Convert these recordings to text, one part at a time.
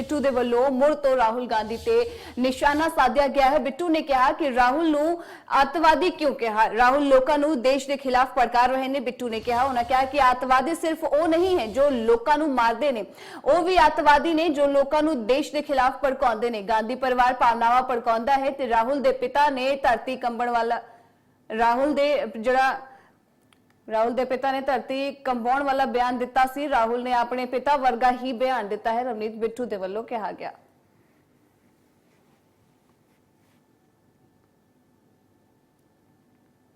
ਬਿੱਟੂ ਦੇ ਵੱਲੋਂ ਮੁੜ ਤੋਂ ਰਾਹੁਲ ਗਾਂਧੀ ਤੇ ਨਿਸ਼ਾਨਾ ਸਾਧਿਆ ਗਿਆ ਹੈ। ਬਿੱਟੂ ਨੇ ਕਿਹਾ ਕਿ ਰਾਹੁਲ ਨੂੰ ਅੱਤਵਾਦੀ ਕਿਉਂ ਕਿਹਾ? ਰਾਹੁਲ ਲੋਕਾਂ ਨੂੰ ਦੇਸ਼ ਦੇ ਖਿਲਾਫ ਭੜਕਾ ਰਹੇ ਨੇ, ਬਿੱਟੂ ਨੇ ਕਿਹਾ। ਉਹਨਾਂ ਕਿਹਾ ਕਿ ਅੱਤਵਾਦੀ ਸਿਰਫ ਉਹ ਨਹੀਂ ਹੈ ਜੋ ਲੋਕਾਂ ਨੂੰ ਮਾਰਦੇ ਨੇ। ਉਹ ਵੀ ਅੱਤਵਾਦੀ ਨੇ ਜੋ ਲੋਕਾਂ ਨੂੰ ਦੇਸ਼ ਦੇ ਖਿਲਾਫ ਭੜਕਾਉਂਦੇ ਨੇ। ਗਾਂਧੀ ਪਰਿਵਾਰ ਭਾਵਨਾਵਾਂ ਭੜਕਾਉਂਦਾ ਹੈ ਤੇ ਰਾਹੁਲ ਦੇ ਪਿਤਾ ਨੇ ਧਰਤੀ ਕੰਬਣ ਵਾਲਾ ਰਾਹੁਲ ਦੇ ਜਿਹੜਾ ਰਾਹੁਲ ਦੇ ਪਿਤਾ ਨੇ ਧਰਤੀ ਕੰਬਾਉਣ ਵਾਲਾ ਬਿਆਨ ਦਿੱਤਾ ਸੀ। ਰਾਹੁਲ ਨੇ ਆਪਣੇ ਪਿਤਾ ਵਰਗਾ ਹੀ ਬਿਆਨ ਦਿੱਤਾ ਹੈ। ਰਵਨੀਤ ਬਿੱਟੂ ਦੇ ਵੱਲੋਂ ਕਿਹਾ ਗਿਆ।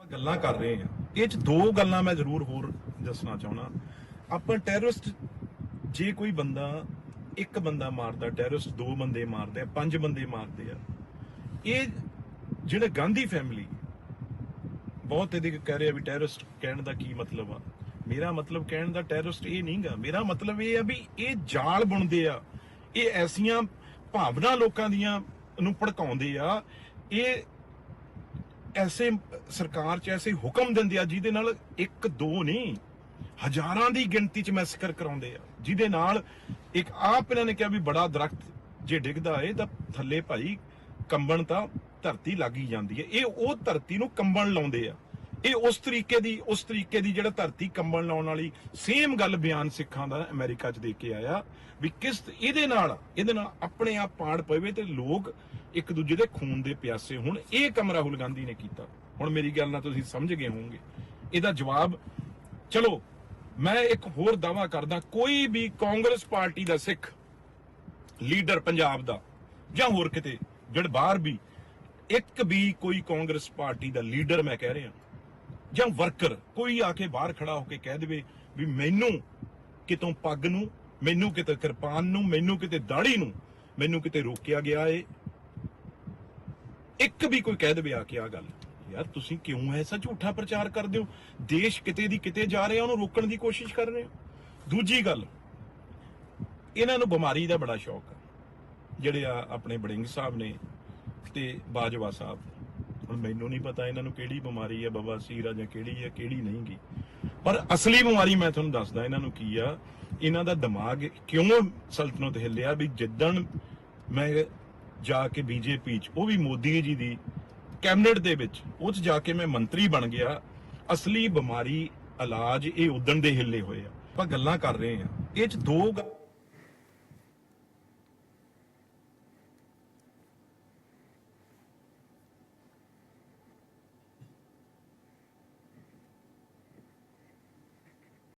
ਗੱਲਾਂ ਕਰ ਰਹੇ ਆ ਇਹ ਚ ਦੋ ਗੱਲਾਂ ਮੈਂ ਜ਼ਰੂਰ ਹੋਰ ਦੱਸਣਾ ਚਾਹੁੰਦਾ। ਆਪਾਂ ਟੈਰਰਿਸਟ ਜੇ ਕੋਈ ਬੰਦਾ ਇੱਕ ਬੰਦਾ ਮਾਰਦਾ ਟੈਰਰਿਸਟ ਦੋ ਬੰਦੇ ਮਾਰਦੇ ਆ, ਪੰਜ ਬੰਦੇ ਮਾਰਦੇ ਆ, ਇਹ ਜਿਹੜੇ ਗਾਂਧੀ ਫੈਮਿਲੀ ਬਹੁਤ ਇਹਦੇ ਕਹਿ ਰਹੇ ਆ ਵੀ ਟੈਰਰਿਸਟ ਕਹਿਣ ਦਾ ਕੀ ਮਤਲਬ ਆ। ਮੇਰਾ ਮਤਲਬ ਕਹਿਣ ਦਾ ਟੈਰਰਿਸਟ ਇਹ ਨਹੀਂਗਾ। ਮੇਰਾ ਮਤਲਬ ਇਹ ਆ ਵੀ ਇਹ ਜਾਲ ਬੁਣਦੇ ਆ। ਇਹ ਐਸੀਆਂ ਭਾਵਨਾ ਲੋਕਾਂ ਦੀਆਂ ਨੂੰ ਭੜਕਾਉਂਦੇ ਆ। ਇਹ ਐਸੇ ਸਰਕਾਰ ਚ ਐਸੇ ਹੁਕਮ ਦਿੰਦੇ ਆ ਜਿਹਦੇ ਨਾਲ ਇੱਕ ਦੋ ਨਹੀਂ ਹਜ਼ਾਰਾਂ ਦੀ ਗਿਣਤੀ ਚ ਮੈਸਕਰ ਕਰਾਉਂਦੇ ਆ। ਜਿਹਦੇ ਨਾਲ ਇੱਕ ਆਪ ਇਹਨਾਂ ਨੇ ਕਿਹਾ ਵੀ ਬੜਾ ਦਰਖਤ ਜੇ ਡਿੱਗਦਾ ਏ ਤਾਂ ਥੱਲੇ ਭਾਈ ਕੰਬਣ ਤਾਂ ਧਰਤੀ ਲੱਗ ਜਾਂਦੀ ਹੈ। ਇਹ ਉਹ ਧਰਤੀ ਨੂੰ ਕੰਬਣ ਲਾਉਂਦੇ ਆ। ਇਹ ਉਸ ਤਰੀਕੇ ਦੀ, ਉਸ ਤਰੀਕੇ ਦੀ ਜਿਹੜਾ ਧਰਤੀ ਕੰਬਣ ਲਾਉਣ ਵਾਲੀ ਸੇਮ ਗੱਲ ਬਿਆਨ ਸਿੱਖਾਂ ਦਾ ਅਮਰੀਕਾ 'ਚ ਦੇ ਕੇ ਆਇਆ ਵੀ ਕਿਸ ਇਹਦੇ ਨਾਲ ਇਹਦੇ ਨਾਲ ਆਪਣੇ ਆਪ ਪਾੜ ਪਵੇ ਤੇ ਲੋਕ ਇੱਕ ਦੂਜੇ ਦੇ ਖੂਨ ਦੇ ਪਿਆਸੇ ਹੁਣ। ਇਹ ਕੰਮ ਰਾਹੁਲ ਗਾਂਧੀ ਨੇ ਕੀਤਾ। ਹੁਣ ਮੇਰੀ ਗੱਲ ਨਾਲ ਤੁਸੀਂ ਸਮਝ ਗਏ ਹੋਵੋਗੇ। ਇਹਦਾ ਜਵਾਬ, ਚਲੋ, ਮੈਂ ਇੱਕ ਹੋਰ ਦਾਵਾ ਕਰਦਾ। ਕੋਈ ਵੀ ਕਾਂਗਰਸ ਪਾਰਟੀ ਦਾ ਸਿੱਖ ਲੀਡਰ ਪੰਜਾਬ ਦਾ ਜਾਂ ਹੋਰ ਕਿਤੇ ਜਿਹੜੇ ਬਾਹਰ ਵੀ ਇੱਕ ਵੀ ਕੋਈ ਕਾਂਗਰਸ ਪਾਰਟੀ ਦਾ ਲੀਡਰ ਮੈਂ ਕਹਿ ਰਿਹਾ। ਜਾਂ ਵਰਕਰ, ਕੋਈ ਆ ਕੇ ਬਾਹਰ ਖੜਾ ਹੋ ਕੇ ਕਹਿ ਦੇਵੇ ਵੀ ਮੈਨੂੰ ਕਿਤੋਂ ਪੱਗ ਨੂੰ, ਮੈਨੂੰ ਕਿਤੇ ਕਿਰਪਾਨ ਨੂੰ, ਮੈਨੂੰ ਕਿਤੇ ਦਾੜੀ ਨੂੰ, ਮੈਨੂੰ ਕਿਤੇ ਰੋਕਿਆ ਗਿਆ ਏ। ਇੱਕ ਵੀ ਕੋਈ ਕਹਿ ਦੇਵੇ ਆ ਕੇ ਆ ਗੱਲ, ਯਾਰ ਤੁਸੀਂ ਕਿਉਂ ਐਸਾ ਝੂਠਾ ਪ੍ਰਚਾਰ ਕਰਦੇ ਹੋ? ਦੇਸ਼ ਕਿਤੇ ਦੀ ਕਿਤੇ ਜਾ ਰਿਹਾ, ਉਹਨੂੰ ਰੋਕਣ ਦੀ ਕੋਸ਼ਿਸ਼ ਕਰ ਰਹੇ ਹੋ। ਦੂਜੀ ਗੱਲ, ਇਹਨਾਂ ਨੂੰ ਬਿਮਾਰੀ ਦਾ ਬੜਾ ਸ਼ੌਕ ਆ। ਜਿਹੜੇ ਆ ਆਪਣੇ ਬੜਿੰਗ ਸਾਹਿਬ ਨੇ ਤੇ ਬਾਜਵਾ ਸਾਹਿਬ। ਹੁਣ ਮੈਨੂੰ ਨਹੀਂ ਪਤਾ ਇਹਨਾਂ ਨੂੰ ਕਿਹੜੀ ਬਿਮਾਰੀ ਹੈ ਬਵਾਸੀਰ ਆ ਜਾਂ ਕਿਹੜੀ ਹੈ ਕਿਹੜੀ ਨਹੀਂ ਗੀ। ਪਰ ਅਸਲੀ ਬਿਮਾਰੀ ਮੈਂ ਤੁਹਾਨੂੰ ਦੱਸਦਾ ਇਹਨਾਂ ਨੂੰ ਕੀ ਆ, ਇਹਨਾਂ ਦਾ ਦਿਮਾਗ ਕਿਉਂ ਸਲਤਨਤ ਹਿੱਲਿਆ ਵੀ ਜਿੱਦਣ ਮੈਂ ਜਾ ਕੇ ਬੀਜੇਪੀ ਚ, ਉਹ ਵੀ ਮੋਦੀ ਜੀ ਦੀ ਕੈਬਨਿਟ ਦੇ ਵਿੱਚ, ਉਹ ਚ ਜਾ ਕੇ ਮੈਂ ਮੰਤਰੀ ਬਣ ਗਿਆ, ਅਸਲੀ ਬਿਮਾਰੀ ਇਲਾਜ ਇਹ ਉਦਣ ਦੇ ਹਿੱਲੇ ਹੋਏ ਆ। ਆਪਾਂ ਗੱਲਾਂ ਕਰ ਰਹੇ ਆ। ਇਹ ਚ ਦੋ ਗ-